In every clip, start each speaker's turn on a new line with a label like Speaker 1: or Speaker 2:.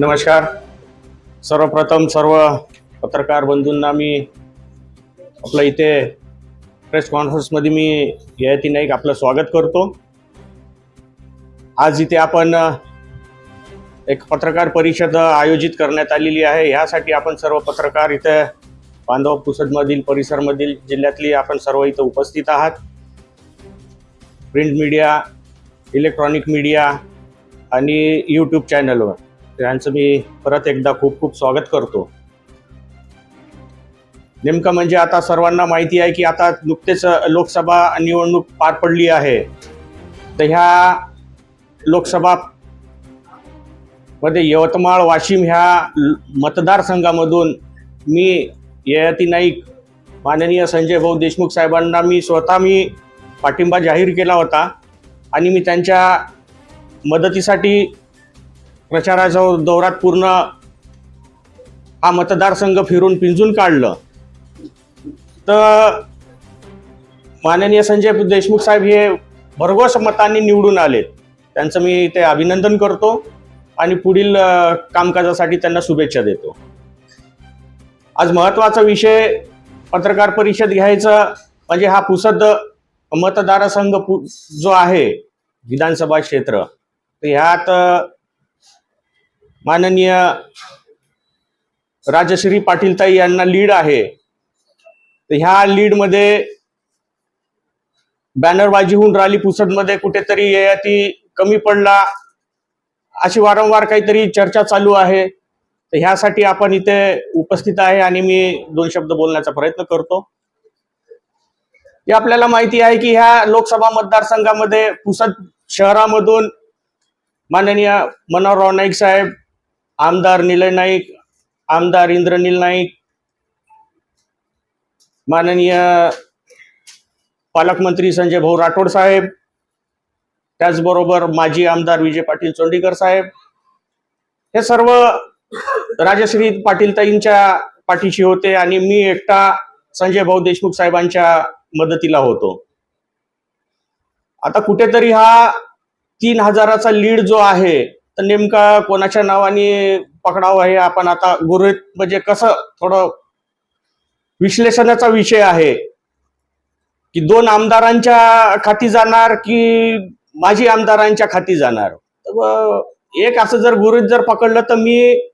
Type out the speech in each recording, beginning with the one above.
Speaker 1: नमस्कार. सर्वप्रथम सर्व पत्रकार बंधूंना मी आपलं इथे प्रेस कॉन्फरन्समध्ये मी ययाती नाईक आपलं स्वागत करतो. आज इथे आपण एक पत्रकार परिषद आयोजित करण्यात आलेली आहे. ह्यासाठी आपण सर्व पत्रकार इथे बांधव पुसदमधील परिसरमधील जिल्ह्यातली आपण सर्व इथं उपस्थित आहात. प्रिंट मीडिया इलेक्ट्रॉनिक मीडिया आणि यूट्यूब चॅनलवर त्यांचं मी परत एकदा खूप खूप स्वागत करतो. नेमकं म्हणजे आता सर्वांना माहिती आहे की आता नुकतेच लोकसभा निवडणूक पार पडली आहे. तर ह्या लोकसभा मध्ये यवतमाळ वाशिम ह्या मतदारसंघामधून मी ययाती नाईक माननीय संजय भाऊ देशमुख साहेबांना मी स्वतः मी पाठिंबा जाहीर केला होता. आणि मी त्यांच्या मदतीसाठी प्रचाराच्या दौरात पूर्ण हा मतदारसंघ फिरून पिंजून काढलं. तर माननीय संजय देशमुख साहेब हे भरघोस मतांनी निवडून आले. त्यांचं मी ते अभिनंदन करतो आणि पुढील कामकाजासाठी त्यांना शुभेच्छा देतो. आज महत्त्वाचा विषय पत्रकार परिषद घ्यायचं म्हणजे हा पुसद मतदारसंघ पु- जो आहे विधानसभा क्षेत्र तर ह्यात माननीय राजश्री पाटीलताई यांना लीड आहे. तर ह्या लीडमध्ये बॅनरबाजी होऊन राहिली पुसदमध्ये कुठेतरी ययाती कमी पडला. अशी वारंवार काहीतरी चर्चा चालू आहे. तर ह्यासाठी आपण इथे उपस्थित आहे आणि मी दोन शब्द बोलण्याचा प्रयत्न करतो. हे आपल्याला माहिती आहे की ह्या लोकसभा मतदारसंघामध्ये पुसद शहरामधून माननीय मनोहरराव नाईक साहेब आमदार निलय नाईक आमदार इंद्रनील नाईक माननीय पालकमंत्री संजय भाऊ राठोड साहेब त्याचबरोबर माजी आमदार विजय पाटील चोंडीकर साहेब हे सर्व राजश्री पाटीलताईंच्या पाठीशी होते आणि मी एकटा संजय भाऊ देशमुख साहेबांच्या मदतीला होतो. आता कुठेतरी हा तीन हजाराचा लीड जो आहे तर नेमका कोणाच्या नावाने पकडावं हे आपण आता गुरुत म्हणजे कसं थोडं विश्लेषणाचा विषय आहे की दोन आमदारांच्या खाती जाणार की माजी आमदारांच्या खाती जाणार? तर एक असं जर गुरुत जर पकडलं तर मी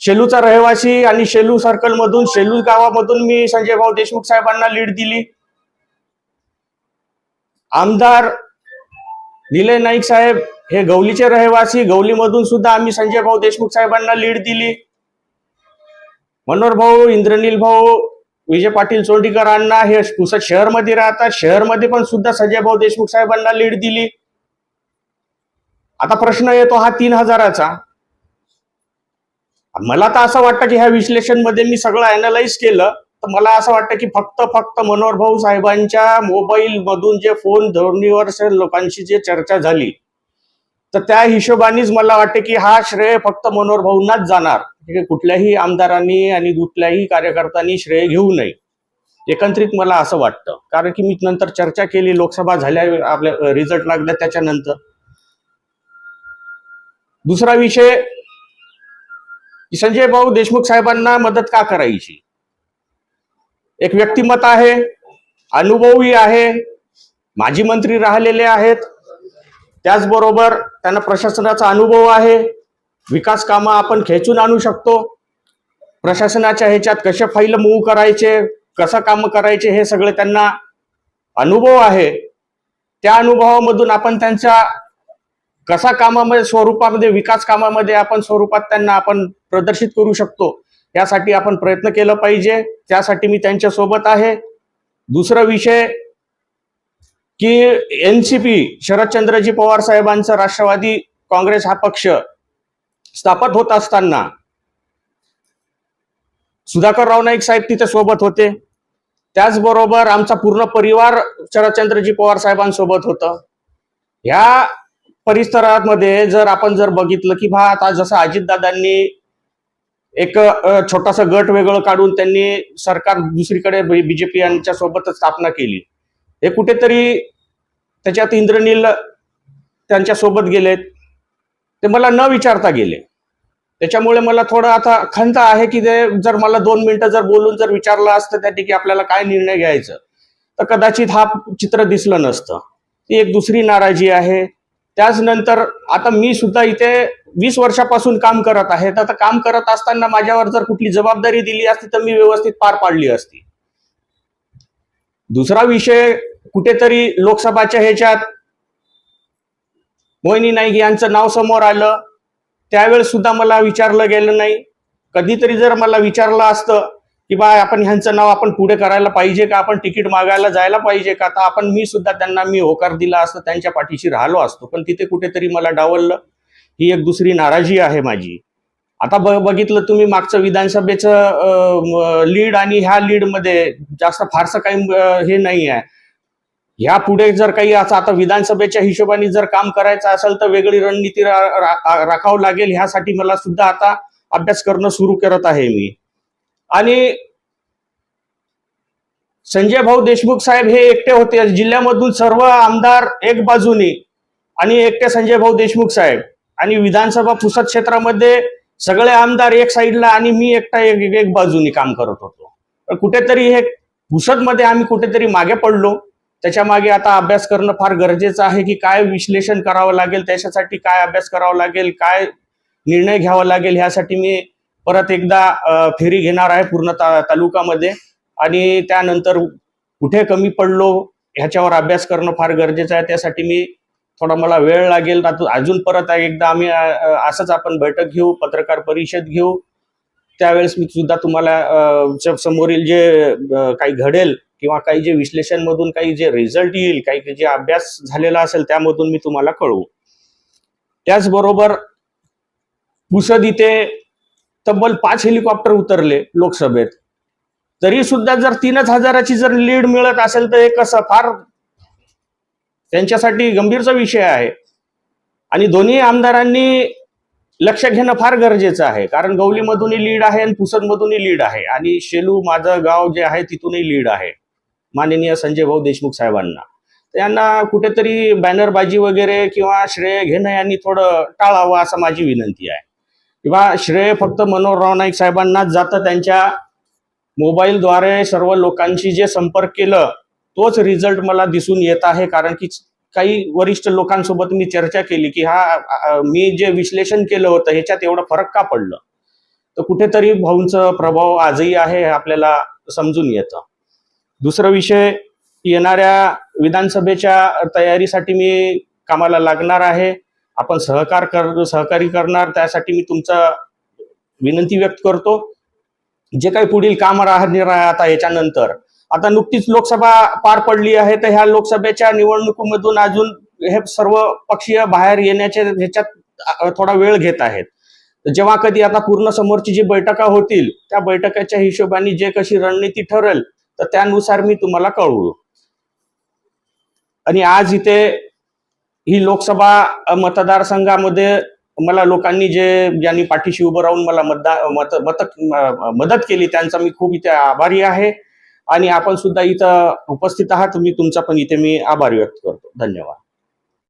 Speaker 1: शेलूचा रहिवासी आणि शेलू सर्कल मधून शेलू गावामधून मी संजय भाऊ देशमुख साहेबांना लीड दिली. आमदार निलय नाईक साहेब हे गवलीचे रहिवासी गवलीमधून सुद्धा आम्ही संजय भाऊ देशमुख साहेबांना लीड दिली. मनोहर भाऊ इंद्रनील भाऊ विजय पाटील चोंडीकरांना हे पुसद शहरमध्ये राहतात. शहरमध्ये पण सुद्धा संजय भाऊ देशमुख साहेबांना लीड दिली. आता प्रश्न येतो हा तीन हजाराचा. मला तर असं वाटतं की ह्या विश्लेषणमध्ये मी सगळं अनालाइज केलं तर मला असं वाटतं की फक्त फक्त मनोहर भाऊ साहेबांच्या मोबाईल मधून जे फोन धोरणीवर लोकांशी जे चर्चा झाली तर त्या हिशोबानेच मला वाटते की हा श्रेय फक्त मनोहर भाऊंनाच जाणार. कुठल्याही आमदारांनी आणि कुठल्याही कार्यकर्त्यांनी श्रेय घेऊ नये. एकत्रित मला असं वाटतं. कारण की मी नंतर चर्चा केली लोकसभा झाल्या आपल्या रिझल्ट लागला त्याच्यानंतर. दुसरा विषय संजय भाऊ देशमुख साहेबांना मदत का करायची? एक व्यक्तिमत आहे अनुभवही आहे माजी मंत्री राहिलेले आहेत त्याचबरोबर त्यांना प्रशासनाचा अनुभव आहे. विकास कामं आपण खेचून आणू शकतो. प्रशासनाच्या ह्याच्यात कसे फाईल मूव करायचे कसं कामं करायचे हे सगळं त्यांना अनुभव आहे. त्या अनुभवामधून आपण त्यांच्या कसा कामामध्ये स्वरूपामध्ये विकास कामामध्ये आपण स्वरूपात त्यांना आपण प्रदर्शित करू शकतो. यासाठी आपण प्रयत्न केला पाहिजे. त्यासाठी मी त्यांच्यासोबत आहे. दुसरा विषय की N C P Sharadchandraji Pawar साहेबांचा राष्ट्रवादी काँग्रेस हा पक्ष स्थापत होत असताना सुधाकरराव नाईक साहेब तिथे सोबत होते. त्याचबरोबर आमचा पूर्ण परिवार शरदचंद्रजी पवार साहेबांसोबत होतं. ह्या परिसरामध्ये जर आपण जर बघितलं की भा आता जसं अजितदादांनी एक छोटासा गट वेगळं काढून त्यांनी सरकार दुसरीकडे बीजेपी यांच्या सोबतच स्थापना केली. हे कुठेतरी त्याच्यात इंद्रनील त्यांच्यासोबत गेलेत. ते मला न विचारता गेले. त्याच्यामुळे मला थोडं आता खंत आहे की ते जर मला दोन मिनिटं जर बोलून जर विचारलं असतं त्या ठिकाणी आपल्याला काय निर्णय घ्यायचं तर कदाचित हा चित्र दिसलं नसतं. ती एक दुसरी नाराजी आहे. त्याच नंतर आता मी सुद्धा इथे वीस वर्षापासून काम करत आहे. तर आता काम करत असताना माझ्यावर जर कुठली जबाबदारी दिली असती तर मी व्यवस्थित पार पाडली असती. दुसरा विषय कुठेतरी लोकसभाच्या ह्याच्यात मोहिनी नाईक यांचं नाव समोर आलं. त्यावेळेस सुद्धा मला विचारलं गेलं नाही. कधीतरी जर मला विचारलं असतं की बा आपण ह्यांचं नाव आपण पुढे करायला पाहिजे का? आपण तिकीट मागायला जायला पाहिजे का? तर आपण मी सुद्धा त्यांना मी होकार दिला असतं त्यांच्या पाठीशी राहिलो असतो. पण तिथे कुठेतरी मला डावललं. ही एक दुसरी नाराजी आहे माझी. आता ब बघितलं तुम्ही मागचं विधानसभेचं लीड आणि ह्या लीडमध्ये जास्त फारसं काही हे नाही आहे. ह्या पुढे जर काही असं आता विधानसभेच्या हिशोबाने जर काम करायचं असेल तर वेगळी रणनीती रा- रा- राखावं लागेल. ह्यासाठी मला सुद्धा आता अभ्यास करणं सुरू करत आहे मी. आणि संजय भाऊ देशमुख साहेब हे एकटे होते. जिल्ह्यामधून सर्व आमदार एक बाजूने आणि एकटे संजय भाऊ देशमुख साहेब. आणि विधानसभा पुसद क्षेत्रामध्ये सगळे आमदार एक साईडला आणि मी एकटा एक एक- बाजूने बाजूनी काम करत होतो. तर कुठेतरी हे पुसदमध्ये आम्ही कुठेतरी मागे पडलो. त्याच्यामागे आता अभ्यास करणं फार गरजेचं आहे की काय विश्लेषण करावं लागेल त्याच्यासाठी काय अभ्यास करावा लागेल काय निर्णय घ्यावा लागेल ह्यासाठी मी परत एकदा फेरी घेणार आहे पूर्ण ता तालुकामध्ये. आणि त्यानंतर कुठे कमी पडलो ह्याच्यावर अभ्यास करणं फार गरजेचं आहे. त्यासाठी मी थोडा मला वेळ लागेल. अजून परत एकदा आम्ही असंच आपण बैठक घेऊ पत्रकार परिषद घेऊ. त्यावेळेस मी सुद्धा तुम्हाला समोरील जे काही घडेल किंवा काही जे विश्लेषण मधून काही जे रिझल्ट येईल काही जे अभ्यास झालेला असेल त्यामधून मी तुम्हाला कळवू. त्याचबरोबर पुसद इथे तब्बल पाच हेलिकॉप्टर उतरले लोकसभेत. तरी सुद्धा जर तीनच हजाराची जर लीड मिळत असेल तर हे कसं? फार त्यांच्यासाठी गंभीरचा विषय आहे. आणि दोन्ही आमदारांनी लक्ष घेणं फार गरजेचं आहे. कारण गवलीमधूनही लीड आहे आणि पुसदमधूनही लीड आहे. आणि शेलू माझं गाव जे आहे तिथूनही लीड आहे. माननीय संजय भाऊ देशमुख साहेबांना. यांना कुठेतरी बॅनरबाजी वगैरे किंवा श्रेय घेणं यांनी थोडं टाळावं असं माझी विनंती आहे. किंवा श्रेय फक्त मनोहरराव नाईक साहेबांनाच जातं त्यांच्या मोबाईलद्वारे सर्व लोकांशी जे संपर्क केलं तोच रिझल्ट मला दिसून येत आहे. कारण की काही वरिष्ठ लोकांसोबत मी चर्चा केली की हा मी जे विश्लेषण केलं होतं ह्याच्यात एवढं फरक का पडलं? तर कुठेतरी भाऊंचा प्रभाव आजही आहे आपल्याला समजून येतं. दुसरा विषय येणाऱ्या विधानसभेच्या तयारीसाठी मी कामाला लागणार आहे. आपण सहकार कर सहकारी करणार त्यासाठी मी तुमचा विनंती व्यक्त करतो. जे काही पुढील काम राहणार आहे आता याच्यानंतर. आता नुकतीच लोकसभा पार पडली आहे तर ह्या लोकसभेच्या निवडणुकीमधून अजून हे सर्व पक्षीय बाहेर येण्याच्या ह्याच्यात थोडा वेळ घेत आहेत. जेव्हा कधी आता पूर्ण समोरची जी बैठका होतील त्या बैठकाच्या हिशोबाने जे कशी रणनीती ठरेल तर त्यानुसार मी तुम्हाला कळवू आणि आज इथे ही लोकसभा मतदारसंघामध्ये मला लोकांनी जे ज्यांनी पाठीशी उभं राहून मला मतदा मत मत मदत केली त्यांचा मी खूप इथे आभारी आहे. आणि आपण सुद्धा इथं उपस्थित आहात मी तुमचा पण इथे मी आभार व्यक्त करतो. धन्यवाद.